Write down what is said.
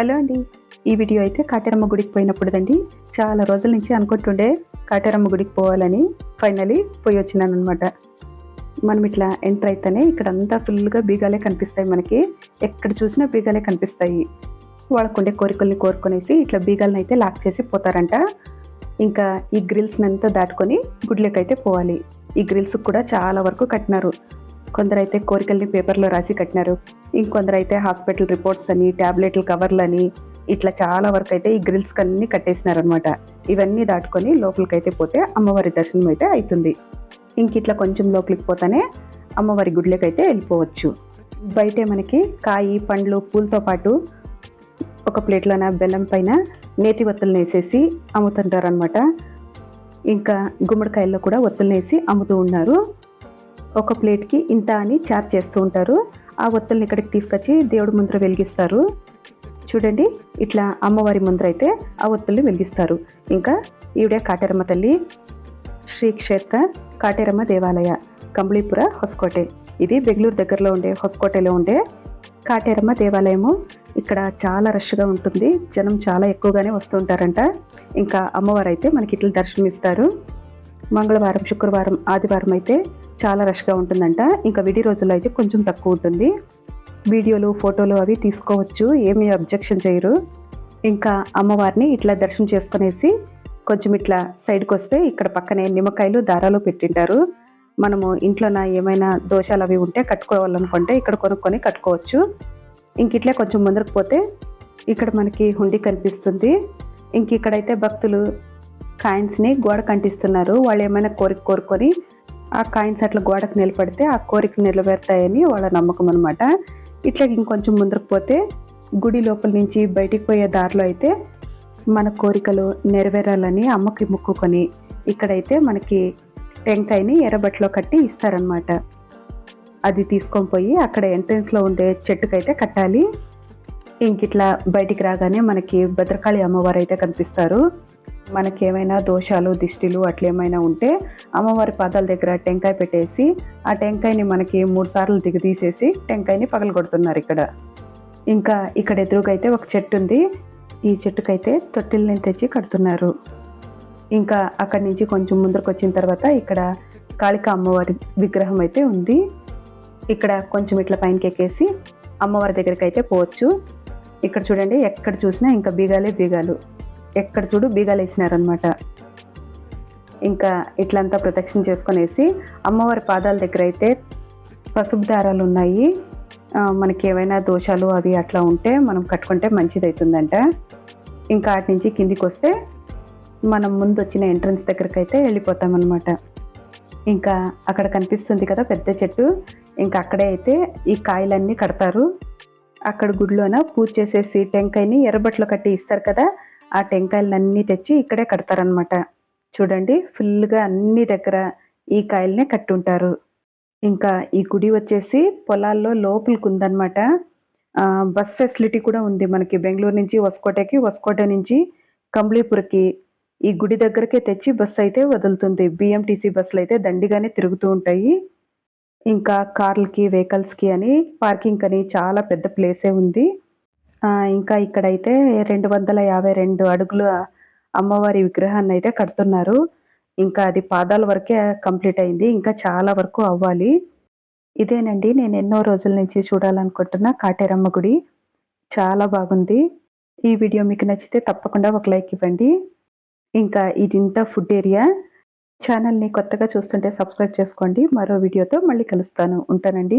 Hello అండి. ఈ video అయితే కాటేరమ్మ గుడికి పోయినప్పుడుదండి. చాలా రోజుల నుంచి అనుకుంటుండే కాటేరమ్మ గుడికి పోవాలని ఫైనలీ పోయి వచ్చినాను అనమాట మనం ఇట్లా ఎంటర్ అయితేనే ఇక్కడ అంతా ఫుల్గా బీగాలే కనిపిస్తాయి మనకి. ఎక్కడ చూసినా బీగాలే కనిపిస్తాయి. వాళ్ళకుండే కోరికల్ని కోరుకునేసి ఇట్లా బీగాలను అయితే లాక్ చేసి పోతారంట. ఇంకా ఈ గ్రిల్స్ని అంతా దాటుకొని గుడ్లకైతే అయితే పోవాలి. ఈ గ్రిల్స్ కూడా చాలా వరకు కట్టినారు. కొందరైతే కోరికల్ని పేపర్లో రాసి కట్టినారు. ఇంకొందరైతే హాస్పిటల్ రిపోర్ట్స్ అని ట్యాబ్లెట్ల కవర్లని ఇట్లా చాలా వరకు అయితే ఈ గ్రిల్స్ అన్ని కట్టేసినారనమాట ఇవన్నీ దాటుకొని లోపలికి అయితే పోతే అమ్మవారి దర్శనం అయితే అవుతుంది ఇంక ఇట్లా కొంచెం లోపలికి పోతానే అమ్మవారి గుడిలోకి అయితే వెళ్ళిపోవచ్చు. బయటే మనకి కాయి పండ్లు పూలతో పాటు ఒక ప్లేట్లోన బెల్లం పైన నేతి ఒత్తులను వేసేసి అమ్ముతుంటారనమాట ఇంకా గుమ్మడికాయల్లో కూడా ఒత్తులను వేసి అమ్ముతూ ఉన్నారు. ఒక ప్లేట్కి ఇంత అని చార్జ్ చేస్తూ ఉంటారు. ఆ ఒత్తుల్ని ఇక్కడికి తీసుకొచ్చి దేవుడి ముందర వెలిగిస్తారు. చూడండి ఇట్లా అమ్మవారి ముందర అయితే ఆ ఒత్తుల్ని వెలిగిస్తారు. ఇంకా ఈవిడే కాటేరమ్మ తల్లి శ్రీ క్షేత్ర కాటేరమ్మ దేవాలయ కంబళీపుర హొసకోటే. ఇది బెంగళూరు దగ్గరలో ఉండే హొసకోటెలో ఉండే కాటేరమ్మ దేవాలయము. ఇక్కడ చాలా రష్గా ఉంటుంది. జనం చాలా ఎక్కువగానే వస్తుంటారంట ఇంకా అమ్మవారు అయితే మనకి ఇట్లా దర్శనం ఇస్తారు మంగళవారం శుక్రవారం ఆదివారం అయితే చాలా రష్గా ఉంటుందంట. ఇంకా విడి రోజుల్లో అయితే కొంచెం తక్కువ ఉంటుంది. వీడియోలు ఫోటోలు అవి తీసుకోవచ్చు. ఏమీ అబ్జెక్షన్ చేయరు. ఇంకా అమ్మవారిని ఇట్లా దర్శనం చేసుకునేసి కొంచెం ఇట్లా సైడ్కి వస్తే ఇక్కడ పక్కనే నిమ్మకాయలు దారాలు పెట్టింటారు. మనము ఇంట్లోన ఏమైనా దోషాలు అవి ఉంటే కట్టుకోవాలనుకుంటే ఇక్కడ కొనుక్కొని కట్టుకోవచ్చు. ఇంక ఇట్లే కొంచెం ముందరకు పోతే ఇక్కడ మనకి హుండీ కనిపిస్తుంది. ఇంక ఇక్కడైతే భక్తులు కాయిన్స్ని గోడ కంటిస్తున్నారు వాళ్ళు ఏమైనా కోరిక కోరుకొని ఆ కాయిన్స్ అట్లా గోడకు నిలబడితే ఆ కోరిక నిలబెడతాయని వాళ్ళ నమ్మకం అనమాట ఇట్లా ఇంకొంచెం ముందరకు పోతే గుడి లోపల నుంచి బయటికి పోయే దారిలో అయితే మన కోరికలు నెరవేరాలని అమ్మకి ముక్కుకొని ఇక్కడైతే మనకి టెంకాయని ఎర్రబట్టలో కట్టి ఇస్తారనమాట అది తీసుకొని పోయి అక్కడ ఎంట్రెన్స్లో ఉండే చెట్టుకైతే కట్టాలి. ఇంక ఇట్లా బయటికి రాగానే మనకి భద్రకాళి అమ్మవారు అయితే కనిపిస్తారు. మనకేమైనా దోషాలు దిష్టిలు అట్లేమైనా ఉంటే అమ్మవారి పాదాల దగ్గర టెంకాయ పెట్టేసి ఆ టెంకాయని మనకి మూడు సార్లు దిగదీసేసి టెంకాయని పగలగొడుతున్నారు ఇక్కడ. ఇంకా ఇక్కడ ఎదురుగా అయితే ఒక చెట్టు ఉంది. ఈ చెట్టుకైతే తొట్టిల్ని తెచ్చి కడుతున్నారు. ఇంకా అక్కడి నుంచి కొంచెం ముందరకు వచ్చిన తర్వాత ఇక్కడ కాళిక అమ్మవారి విగ్రహం అయితే ఉంది. ఇక్కడ కొంచెం ఇట్లా పైనకి ఎక్కేసి అమ్మవారి దగ్గరికి అయితే పోవచ్చు. ఇక్కడ చూడండి ఎక్కడ చూసినా ఇంకా బీగాలే బీగాలు. ఎక్కడ చూడు బీగాలు వేసినారనమాట ఇంకా ఇట్లంతా ప్రదక్షిణ చేసుకునేసి అమ్మవారి పాదాల దగ్గర అయితే పసుపు దారాలు ఉన్నాయి మనకి ఏమైనా దోషాలు అవి అట్లా ఉంటే మనం కట్టుకుంటే మంచిది అవుతుందంట ఇంకా అటు నుంచి కిందికి వస్తే మనం ముందు వచ్చిన ఎంట్రన్స్ దగ్గరికి అయితే వెళ్ళిపోతామన్నమాట. ఇంకా అక్కడ కనిపిస్తుంది కదా పెద్ద చెట్టు. ఇంకా అక్కడే అయితే ఈ కాయలన్నీ కడతారు. అక్కడ గుడిలోన పూజ చేసేసి టెంకాయని ఎర్రబట్లో కట్టి ఇస్తారు కదా. ఆ టెంకాయలన్నీ తెచ్చి ఇక్కడే కడతారనమాట చూడండి ఫుల్గా అన్ని దగ్గర ఈ కాయలనే కట్టుంటారు. ఇంకా ఈ గుడి వచ్చేసి పొలాల్లో లోపలికి ఉందన్నమాట బస్ ఫెసిలిటీ కూడా ఉంది మనకి బెంగళూరు నుంచి వస్కోటకి వస్కోట నుంచి కంబ్లీపురకి ఈ గుడి దగ్గరకే తెచ్చి బస్సు అయితే వదులుతుంది. బిఎంటీసీ బస్సులు అయితే దండిగానే తిరుగుతూ ఉంటాయి. ఇంకా కార్లకి వెహికల్స్కి అని పార్కింగ్ అని చాలా పెద్ద ప్లేసే ఉంది. ఇంకా ఇక్కడైతే రెండు వందల యాభై రెండు అడుగుల అమ్మవారి విగ్రహాన్ని అయితే కడుతున్నారు. ఇంకా అది పాదాల వరకే కంప్లీట్ అయింది. ఇంకా చాలా వరకు అవ్వాలి. ఇదేనండి నేను ఎన్నో రోజుల నుంచి చూడాలనుకుంటున్న కాటేరమ్మ గుడి. చాలా బాగుంది. ఈ వీడియో మీకు నచ్చితే తప్పకుండా ఒక లైక్ ఇవ్వండి. ఇంకా ఇదింతా ఫుడ్ ఏరియా. ఛానల్ని కొత్తగా చూస్తుంటే సబ్స్క్రైబ్ చేసుకోండి. మరో వీడియోతో మళ్ళీ కలుస్తాను. ఉంటానండి.